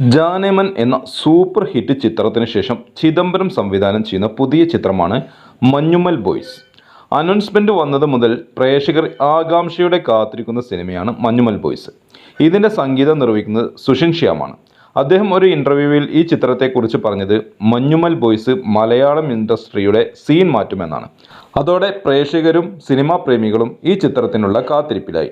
ജാനമൻ എന്ന super hit ചിത്രത്തിന് ശേഷം ചിദംബരം സംവിധാനം ചെയ്യുന്ന പുതിയ ചിത്രമാണ് മഞ്ഞുമ്മൽ ബോയ്സ്. അനൗൺസ്മെന്റ് വന്നത് മുതൽ പ്രേക്ഷകർ ആകാംക്ഷയോടെ കാത്തിരിക്കുന്ന സിനിമയാണ് മഞ്ഞുമ്മൽ ബോയ്സ്. ഇതിന്റെ സംഗീതം നിർവഹിക്കുന്നത് സുഷിൻ ശ്യാമാണ്. അദ്ദേഹം ഒരു ഇന്റർവ്യൂവിൽ ഈ ചിത്രത്തെക്കുറിച്ച് പറഞ്ഞത് മഞ്ഞുമൽ ബോയ്സ് മലയാളം ഇൻഡസ്ട്രിയുടെ സീൻ മാറ്റുമെന്നാണ്. അതോടെ പ്രേക്ഷകരും സിനിമാ പ്രേമികളും ഈ ചിത്രത്തിനുള്ള കാത്തിരിപ്പിലായി.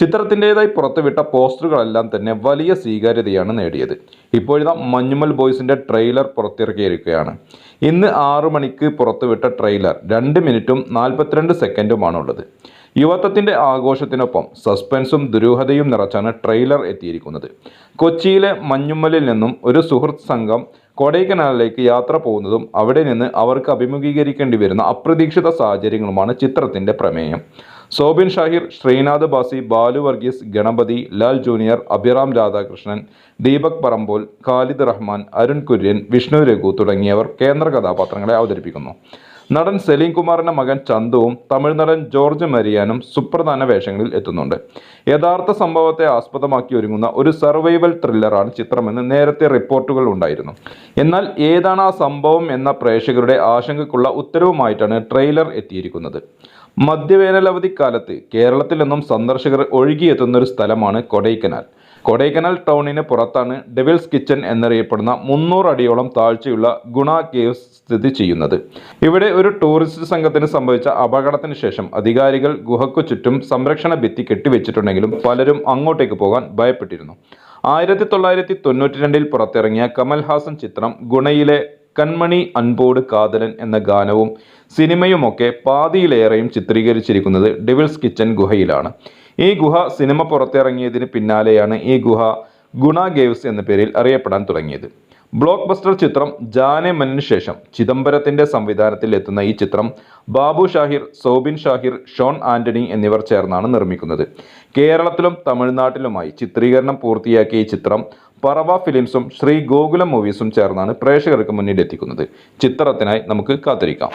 ചിത്രത്തിന്റെതായി പുറത്തുവിട്ട പോസ്റ്ററുകളെല്ലാം തന്നെ വലിയ സ്വീകാര്യതയാണ് നേടിയത്. ഇപ്പോഴിതാ മഞ്ഞുമൽ ബോയ്സിന്റെ ട്രെയിലർ പുറത്തിറക്കിയിരിക്കുകയാണ്. ഇന്ന് ആറു മണിക്ക് പുറത്തുവിട്ട ട്രെയിലർ രണ്ട് മിനിറ്റും നാൽപ്പത്തിരണ്ട് സെക്കൻഡുമാണുള്ളത് യുവത്വത്തിന്റെ ആഘോഷത്തിനൊപ്പം സസ്പെൻസും ദുരൂഹതയും നിറച്ചാണ് ട്രെയിലർ എത്തിയിരിക്കുന്നത്. കൊച്ചിയിലെ മഞ്ഞുമ്മലിൽ നിന്നും ഒരു സുഹൃത്ത് സംഘം കൊടൈക്കനാലിലേക്ക് യാത്ര പോകുന്നതും അവിടെ നിന്ന് അവർക്ക് അഭിമുഖീകരിക്കേണ്ടി വരുന്ന അപ്രതീക്ഷിത സാഹചര്യങ്ങളുമാണ് ചിത്രത്തിന്റെ പ്രമേയം. സോബിൻ ഷാഹിർ ശ്രീനാഥ് ബാസി ബാലു വർഗീസ് ഗണപതി ലാൽ ജൂനിയർ അഭിറാം രാധാകൃഷ്ണൻ ദീപക് പറമ്പോൽ ഖാലിദ് റഹ്മാൻ അരുൺ കുര്യൻ വിഷ്ണു രഘു തുടങ്ങിയവർ കേന്ദ്ര കഥാപാത്രങ്ങളെ അവതരിപ്പിക്കുന്നു. നടൻ സലീം കുമാറിന്റെ മകൻ ചന്തുവും തമിഴ് നടൻ ജോർജ് മരിയാനും സുപ്രധാന വേഷങ്ങളിൽ എത്തുന്നുണ്ട്. യഥാർത്ഥ സംഭവത്തെ ആസ്പദമാക്കി ഒരുങ്ങുന്ന ഒരു സർവൈവൽ ത്രില്ലറാണ് ചിത്രമെന്ന് നേരത്തെ റിപ്പോർട്ടുകൾ ഉണ്ടായിരുന്നു. എന്നാൽ ഏതാണ് ആ സംഭവം എന്ന പ്രേക്ഷകരുടെ ആശങ്കക്കുള്ള ഉത്തരവുമായിട്ടാണ് ട്രെയിലർ എത്തിയിരിക്കുന്നത്. മധ്യവേനലവധിക്കാലത്ത് കേരളത്തിൽ നിന്നും സന്ദർശകർ ഒഴുകിയെത്തുന്ന ഒരു സ്ഥലമാണ് കൊടൈക്കനാൽ. കൊടൈക്കനാൽ ടൗണിന് പുറത്താണ് ഡെവിൽസ് കിച്ചൺ എന്നറിയപ്പെടുന്ന മുന്നൂറ് അടിയോളം താഴ്ചയുള്ള ഗുണ കേവ്സ് സ്ഥിതി ചെയ്യുന്നത്. ഇവിടെ ഒരു ടൂറിസ്റ്റ് സംഘത്തിന് സംഭവിച്ച അപകടത്തിന് ശേഷം അധികാരികൾ ഗുഹയ്ക്കു ചുറ്റും സംരക്ഷണ ഭിത്തി കെട്ടിവെച്ചിട്ടുണ്ടെങ്കിലും പലരും അങ്ങോട്ടേക്ക് പോകാൻ ഭയപ്പെട്ടിരുന്നു. ആയിരത്തി തൊള്ളായിരത്തി തൊണ്ണൂറ്റി രണ്ടിൽ പുറത്തിറങ്ങിയ കമൽഹാസൻ ചിത്രം ഗുണയിലെ കൺമണി അൻപോട് കാതലൻ എന്ന ഗാനവും സിനിമയുമൊക്കെ പാതിയിലേറെയും ചിത്രീകരിച്ചിരിക്കുന്നത് ഡെവിൾസ് കിച്ചൻ ഗുഹയിലാണ്. ഈ ഗുഹ സിനിമ പുറത്തിറങ്ങിയതിന് പിന്നാലെയാണ് ഈ ഗുഹ ഗുണ ഗേവ്സ് എന്ന പേരിൽ അറിയപ്പെടാൻ തുടങ്ങിയത്. ബ്ലോക്ക് ബസ്റ്റർ ചിത്രം ജാനെ മന്നിന് ശേഷം ചിദംബരത്തിന്റെ സംവിധാനത്തിൽ എത്തുന്ന ഈ ചിത്രം ബാബു ഷാഹിർ സോബിൻ ഷാഹിർ ഷോൺ ആന്റണി എന്നിവർ ചേർന്നാണ് നിർമ്മിക്കുന്നത്. കേരളത്തിലും തമിഴ്നാട്ടിലുമായി ചിത്രീകരണം പൂർത്തിയാക്കിയ ഈ ചിത്രം പറവ ഫിലിംസും ശ്രീ ഗോകുലം മൂവീസും ചേർന്നാണ് പ്രേക്ഷകർക്ക് മുന്നിലെത്തിക്കുന്നത് ചിത്രത്തിനായി നമുക്ക് കാത്തിരിക്കാം.